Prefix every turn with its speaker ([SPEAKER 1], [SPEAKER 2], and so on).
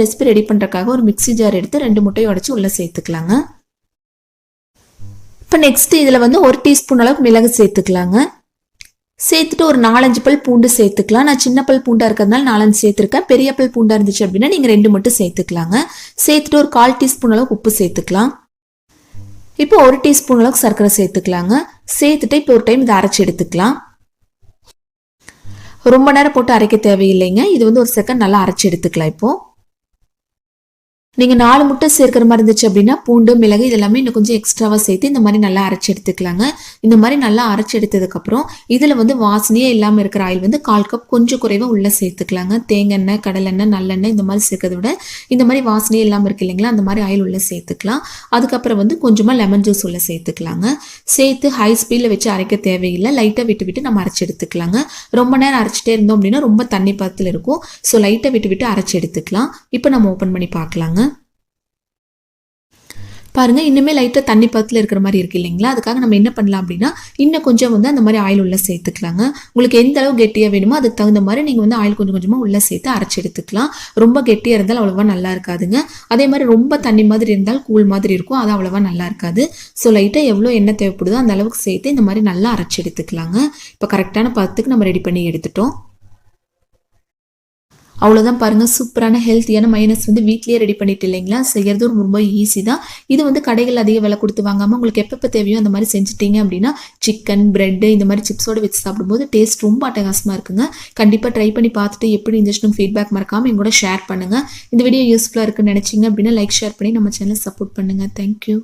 [SPEAKER 1] Recipe ready பண்ணுறக்காக ஒரு mixie jar எடுத்து ரெண்டு முட்டையை உடச்சி உள்ளே சேர்த்துக்கலாங்க. இப்போ நெக்ஸ்ட் இதில் வந்து ஒரு டீஸ்பூன் அளவுக்கு மிளகு சேர்த்துக்கலாங்க. சேர்த்துட்டு ஒரு நாலஞ்சு பல் பூண்டு சேர்த்துக்கலாம். நான் சின்ன பல் பூண்டாக இருக்கிறதுனால நாலஞ்சு சேர்த்துருக்கேன். பெரிய பல் பூண்டாக இருந்துச்சு அப்படின்னா நீங்கள் ரெண்டு மட்டும் சேர்த்துக்கலாங்க. சேர்த்துட்டு ஒரு கால் டீஸ்பூன் அளவுக்கு உப்பு சேர்த்துக்கலாம். இப்போ ஒரு டீஸ்பூன் அளவுக்கு சர்க்கரை சேர்த்துக்கலாங்க. சேர்த்துட்டு இப்போ ஒரு டைம் இதை அரைச்சி எடுத்துக்கலாம். ரொம்ப நேரம் போட்டு அரைக்க தேவையில்லைங்க. இது வந்து ஒரு செகண்ட் நல்லா அரைச்சி எடுத்துக்கலாம் இப்போ. நீங்கள் நாலு முட்டை சேர்க்கிற மாதிரி இருந்துச்சு அப்படின்னா பூண்டு மிளகு இதெல்லாமே இன்னும் கொஞ்சம் எக்ஸ்ட்ராவாக சேர்த்து இந்த மாதிரி நல்லா அரைச்சி எடுத்துக்கலாங்க. இந்த மாதிரி நல்லா அரைச்சி எடுத்ததுக்கப்புறம் இதில் வந்து வாசனையே இல்லாமல் இருக்கிற ஆயில் வந்து கால் கப் கொஞ்சம் குறைவாக உள்ளே சேர்த்துக்கலாங்க. தேங்காய் கடலெண்ணெய் நல்லெண்ணெய் இந்த மாதிரி சேர்க்கறத விட இந்த மாதிரி வாசனையே இல்லாமல் இருக்கு இல்லைங்களா அந்த மாதிரி ஆயில் உள்ளே சேர்த்துக்கலாம். அதுக்கப்புறம் வந்து கொஞ்சமாக லெமன் ஜூஸ் உள்ளே சேர்த்துக்கலாங்க. சேர்த்து ஹை ஸ்பீடில் வச்சு அரைக்க தேவையில்லை. லைட்டாக விட்டு விட்டு நம்ம அரைச்சி எடுத்துக்கலாங்க. ரொம்ப நேரம் அரைச்சிட்டே இருந்தோம் அப்படின்னா ரொம்ப தண்ணி பதத்தில் இருக்கும். ஸோ லைட்டாக விட்டு விட்டு அரைச்சி எடுத்துக்கலாம். இப்போ நம்ம ஓப்பன் பண்ணி பார்க்கலாங்க. பாருங்கள் இன்னுமே லைட்டாக தண்ணி பத்தில் இருக்கிற மாதிரி இருக்குது இல்லைங்களா? அதுக்காக நம்ம என்ன பண்ணலாம் அப்படின்னா இன்னும் கொஞ்சம் வந்து அந்த மாதிரி ஆயில் உள்ளே சேர்த்துக்கலாங்க. உங்களுக்கு எந்த அளவு கெட்டியாக வேணுமோ அதுக்கு தகுந்த மாதிரி நீங்கள் வந்து ஆயில் கொஞ்சம் கொஞ்சமாக உள்ளே சேர்த்து அரைச்சி எடுத்துக்கலாம். ரொம்ப கெட்டியாக இருந்தால் அவ்வளோவா நல்லா இருக்காதுங்க. அதே மாதிரி ரொம்ப தண்ணி மாதிரி இருந்தால் கூழ் மாதிரி இருக்கும். அது அவ்வளோவா நல்லா இருக்காது. ஸோ லைட்டாக எவ்வளோ எண்ணெய் தேவைப்படுதோ அந்த அளவுக்கு சேர்த்து இந்த மாதிரி நல்லா அரைச்சி எடுத்துக்கலாங்க. இப்போ கரெக்டான பதத்துக்கு நம்ம ரெடி பண்ணி எடுத்துட்டோம். அவ்வளோதான் பாருங்கள் சூப்பரான ஹெல்த்தியான மைனஸ் வந்து வீட்லேயே ரெடி பண்ணிட்டு இல்லைங்களா? செய்கிறதும் ரொம்ப ஈஸி தான். இது வந்து கடைகள் அதிக விலை கொடுத்து வாங்காமல் உங்களுக்கு எப்பப்போ தேவையோ அந்த மாதிரி செஞ்சுட்டீங்க அப்படின்னா சிக்கன் பிரெட்டு இந்த மாதிரி சிப்ஸோடு வச்சு சாப்பிடும்போது டேஸ்ட் ரொம்ப அட்டகாசமாக இருக்குங்க. கண்டிப்பாக ட்ரை பண்ணி பார்த்துட்டு எப்படி இருந்துச்சுன்னு ஃபீட்பேக் மறக்காமல் எங்கூட ஷேர் பண்ணுங்கள் இந்த வீடியோ யூஸ்ஃபுல்லாக இருக்குன்னு நினச்சிங்க அப்படின்னா லைக் ஷேர் பண்ணி நம்ம சேனலை சப்போர்ட் பண்ணுங்கள் தேங்க்யூ